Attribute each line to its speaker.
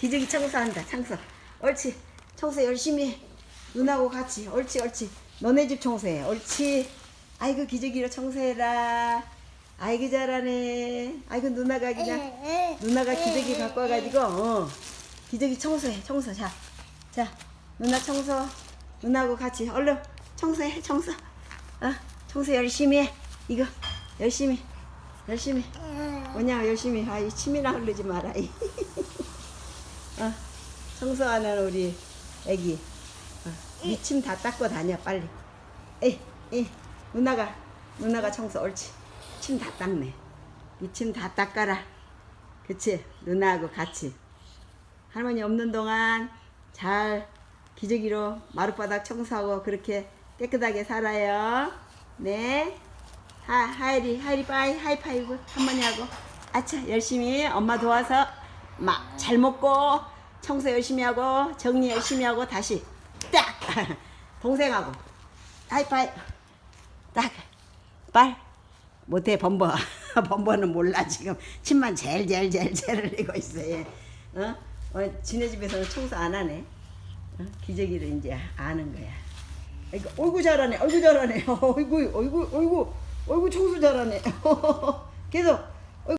Speaker 1: 기저귀 청소한다 청소 옳지. 청소 열심히 해. 누나하고 같이. 옳지 옳지. 너네 집 청소해. 옳지. 아이고 기저귀로 청소해라. 아이고 잘하네. 아이고 누나가 그냥 누나가 기저귀 갖고 와가지고 어. 기저귀 청소해 청소. 자 자 누나 청소. 누나하고 같이. 얼른 청소해 청소. 어? 청소 열심히 해. 이거 열심히 열심히. 뭐냐 열심히. 아이 침이나 흐르지 마라. 이. 어 청소하는 우리 애기. 어, 미침 다 닦고 다녀 빨리. 에이 에이 누나가 누나가 청소 옳지. 침 다 닦네. 미침 다 닦아라. 그치? 누나하고 같이. 할머니 없는 동안 잘 기저귀로 마룻바닥 청소하고 그렇게 깨끗하게 살아요. 네. 하, 하이리, 하이리 빠이, 하이파이브. 할머니하고. 아차, 열심히 엄마 도와서 막 잘 먹고 청소 열심히 하고 정리 열심히 하고 다시 딱 동생하고 하이파이 딱 빨. 못해 범버 범버는 몰라 지금 침만 제일 흘리고 있어 얘. 어? 어 지네 집에서는 청소 안 하네 어? 기저귀를 이제 아는 거야 아이고 어이구 잘하네 어이구 잘하네 어이구 어이구 어이구 어이구 청소 잘하네 계속